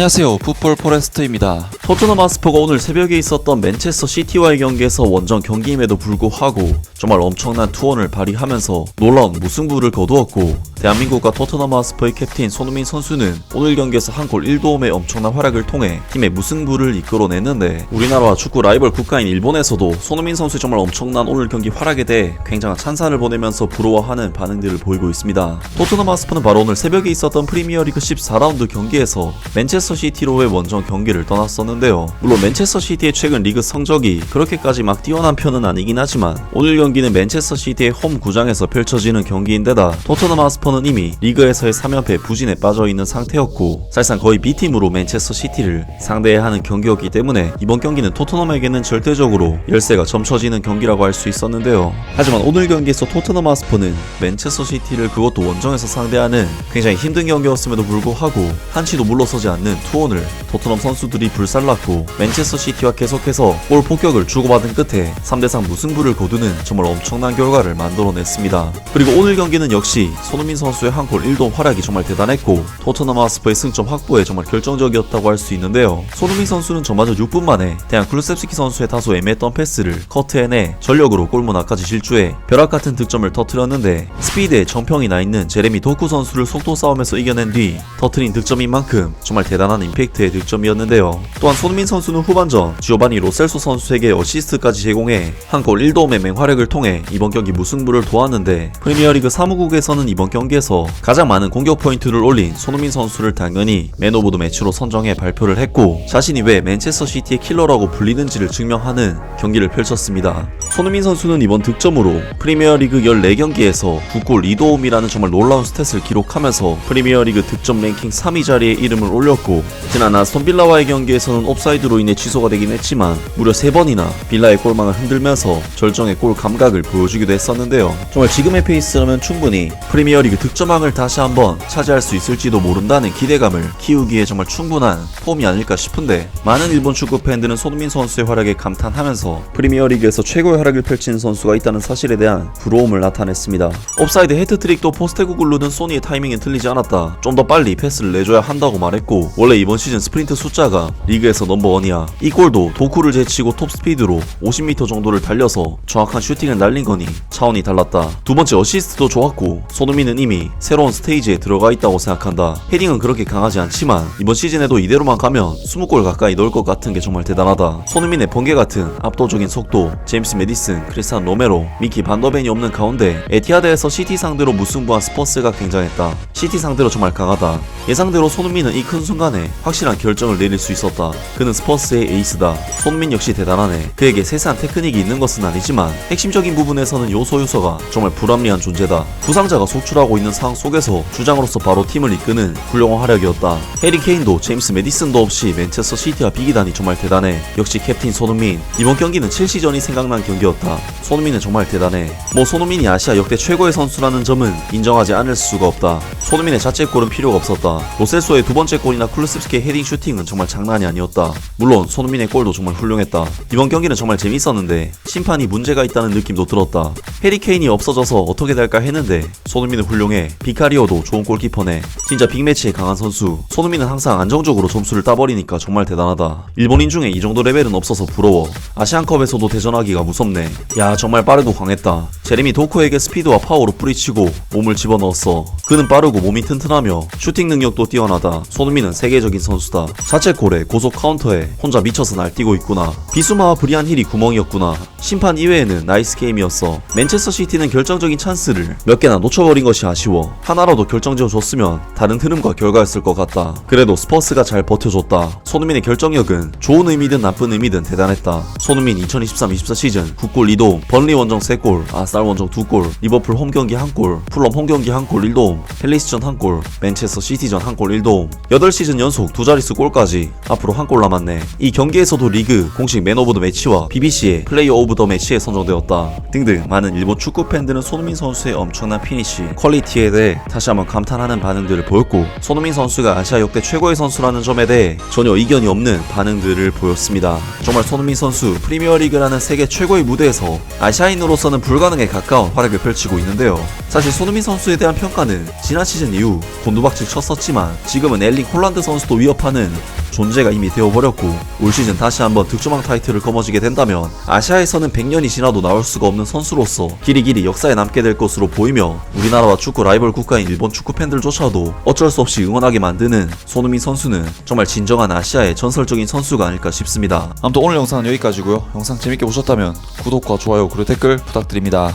안녕하세요. 풋볼 포레스트입니다. 토트넘 하스퍼가 오늘 새벽에 있었던 맨체스터 시티와의 경기에서 원정 경기임에도 불구하고 정말 엄청난 투혼을 발휘하면서 놀라운 무승부를 거두었고 대한민국과 토트넘 하스퍼의 캡틴 손흥민 선수는 오늘 경기에서 한 골 1도움의 엄청난 활약을 통해 팀의 무승부를 이끌어냈는데 우리나라와 축구 라이벌 국가인 일본에서도 손흥민 선수의 정말 엄청난 오늘 경기 활약에 대해 굉장한 찬사를 보내면서 부러워하는 반응들을 보이고 있습니다. 토트넘 하스퍼는 바로 오늘 새벽에 있었던 프리미어리그 14라운드 경기에서 맨체스터 시티로의 원정 경기를 떠났었는데요. 물론 맨체스터 시티의 최근 리그 성적이 그렇게까지 막 뛰어난 편은 아니긴 하지만 오늘 경기는 맨체스터 시티의 홈 구장에서 펼쳐지는 경기인데다 토트넘 하스퍼는 이미 리그에서의 3연패 부진에 빠져 있는 상태였고 사실상 거의 B팀으로 맨체스터 시티를 상대해야 하는 경기였기 때문에 이번 경기는 토트넘에게는 절대적으로 열세가 점쳐지는 경기라고 할 수 있었는데요. 하지만 오늘 경기에서 토트넘 하스퍼는 맨체스터 시티를 그것도 원정에서 상대하는 굉장히 힘든 경기였음에도 불구하고 한치도 물러서지 않는 투혼을 토트넘 선수들이 불살랐고 맨체스터 시티와 계속해서 골 폭격을 주고받은 끝에 3대3 무승부를 거두는 정말 엄청난 결과를 만들어냈습니다. 그리고 오늘 경기는 역시 손흥민 선수의 한 골 1도 활약이 정말 대단했고 토트넘 하스퍼의 승점 확보에 정말 결정적이었다고 할 수 있는데요. 손흥민 선수는 저마저 6분 만에 대한 쿨셉스키 선수의 다소 애매했던 패스를 커트해내 전력으로 골문 앞까지 실주해 벼락 같은 득점을 터트렸는데 스피드에 정평이 나 있는 제레미 도쿠 선수를 속도 싸움에서 이겨낸 뒤 터트린 득점인 만큼 정말 대단 한 임팩트의 득점이었는데요. 또한 손흥민 선수는 후반전 지오바니 로셀소 선수에게 어시스트까지 제공해 한 골 1도움의 맹활약을 통해 이번 경기 무승부를 도왔는데 프리미어리그 사무국에서는 이번 경기에서 가장 많은 공격 포인트를 올린 손흥민 선수를 당연히 맨 오브 더 매치로 선정해 발표를 했고 자신이 왜 맨체스터 시티의 킬러라고 불리는지를 증명하는 경기를 펼쳤습니다. 손흥민 선수는 이번 득점으로 프리미어리그 14경기에서 9골 2도움이라는 정말 놀라운 스탯을 기록하면서 프리미어리그 득점 랭킹 3위 자리에 이름을 올렸고 지난 아스톤 빌라와의 경기에서는 옵사이드로 인해 취소가 되긴 했지만 무려 3번이나 빌라의 골망을 흔들면서 절정의 골 감각을 보여주기도 했었는데요. 정말 지금의 페이스라면 충분히 프리미어리그 득점왕을 다시 한번 차지할 수 있을지도 모른다는 기대감을 키우기에 정말 충분한 폼이 아닐까 싶은데 많은 일본 축구 팬들은 손흥민 선수의 활약에 감탄하면서 프리미어리그에서 최고의 활약을 펼치는 선수가 있다는 사실에 대한 부러움을 나타냈습니다. 옵사이드 헤트트릭도 포스테구글루는 소니의 타이밍에 틀리지 않았다. 좀 더 빨리 패스를 내줘야 한다고 말했고 원래 이번 시즌 스프린트 숫자가 리그에서 넘버원이야. 이 골도 도쿠를 제치고 톱스피드로 50m 정도를 달려서 정확한 슈팅을 날린 거니 차원이 달랐다. 두 번째 어시스트도 좋았고 손흥민은 이미 새로운 스테이지에 들어가 있다고 생각한다. 헤딩은 그렇게 강하지 않지만 이번 시즌에도 이대로만 가면 20골 가까이 넣을 것 같은 게 정말 대단하다. 손흥민의 번개 같은 압도적인 속도, 제임스 메디슨, 크리스탄 로메로, 미키 반더벤이 없는 가운데 에티하드에서 시티 상대로 무승부한 스퍼스가 굉장했다. 시티 상대로 정말 강하다. 예상대로 손흥민은 이 큰 순간 에 확실한 결정을 내릴 수 있었다. 그는 스퍼스의 에이스다. 손흥민 역시 대단하네. 그에게 세세한 테크닉이 있는 것은 아니지만 핵심적인 부분에서는 요소 요소가 정말 불합리한 존재다. 부상자가 속출하고 있는 상황 속에서 주장으로서 바로 팀을 이끄는 훌륭한 활약이었다. 해리 케인도 제임스 메디슨도 없이 맨체스터 시티와 비기다니 정말 대단해. 역시 캡틴 손흥민. 이번 경기는 첼시전이 생각난 경기였다. 손흥민은 정말 대단해. 뭐 손흥민이 아시아 역대 최고의 선수라는 점은 인정하지 않을 수가 없다. 손흥민의 자책골은 필요가 없었다. 로셀소의 두 번째 골이나 클루스프스키의 헤딩 슈팅은 정말 장난이 아니었다. 물론 손흥민의 골도 정말 훌륭했다. 이번 경기는 정말 재밌었는데 심판이 문제가 있다는 느낌도 들었다. 해리 케인이 없어져서 어떻게 될까 했는데 손흥민은 훌륭해. 비카리오도 좋은 골키퍼네. 진짜 빅매치에 강한 선수. 손흥민은 항상 안정적으로 점수를 따버리니까 정말 대단하다. 일본인 중에 이 정도 레벨은 없어서 부러워. 아시안컵에서도 대전하기가 무섭네. 야 정말 빠르고 강했다. 제레미 도코에게 스피드와 파워로 뿌리치고 몸을 집어넣었어. 그는 빠르고 몸이 튼튼하며 슈팅 능력도 뛰어나다. 손흥민은 세계적인 선수다. 자책골에 고속 카운터에 혼자 미쳐서 날뛰고 있구나. 비수마와 브리안 힐이 구멍이었구나. 심판 이외에는 나이스 게임이었어. 맨체스터 시티는 결정적인 찬스를 몇 개나 놓쳐버린 것이 아쉬워. 하나라도 결정지어 줬으면 다른 흐름과 결과였을 것 같다. 그래도 스퍼스가 잘 버텨줬다. 손흥민의 결정력은 좋은 의미든 나쁜 의미든 대단했다. 손흥민 2023-24 시즌 9골 2도움, 번리 원정 3골, 아스날 원정 2골, 리버풀 홈 경기 1골, 풀럼 홈 경기 1골 1도움, 펠리스 전 1골, 맨체스터 시티전 1골 1도움, 8시즌 연속 두 자릿수 골까지 앞으로 한 골 남았네. 이 경기에서도 리그 공식 맨 오브 더 매치와 BBC의 플레이어 오브 더 매치에 선정되었다. 등등 많은 일본 축구 팬들은 손흥민 선수의 엄청난 피니시, 퀄리티에 대해 다시 한번 감탄하는 반응들을 보였고 손흥민 선수가 아시아 역대 최고의 선수라는 점에 대해 전혀 이견이 없는 반응들을 보였습니다. 정말 손흥민 선수 프리미어리그라는 세계 최고의 무대에서 아시아인으로서는 불가능에 가까운 활약을 펼치고 있는데요. 사실 손흥민 선수에 대한 평가는 지난 시즌 이후 곤두박질 쳤었지만 지금은 엘링 홀란드 선수도 위협하는 존재가 이미 되어버렸고 올 시즌 다시 한번 득점왕 타이틀을 거머쥐게 된다면 아시아에서는 100년이 지나도 나올 수가 없는 선수로서 길이 길이 역사에 남게 될 것으로 보이며 우리나라와 축구 라이벌 국가인 일본 축구 팬들조차도 어쩔 수 없이 응원하게 만드는 손흥민 선수는 정말 진정한 아시아의 전설적인 선수가 아닐까 싶습니다. 아무튼 오늘 영상은 여기까지고요. 영상 재밌게 보셨다면 구독과 좋아요 그리고 댓글 부탁드립니다.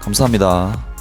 감사합니다.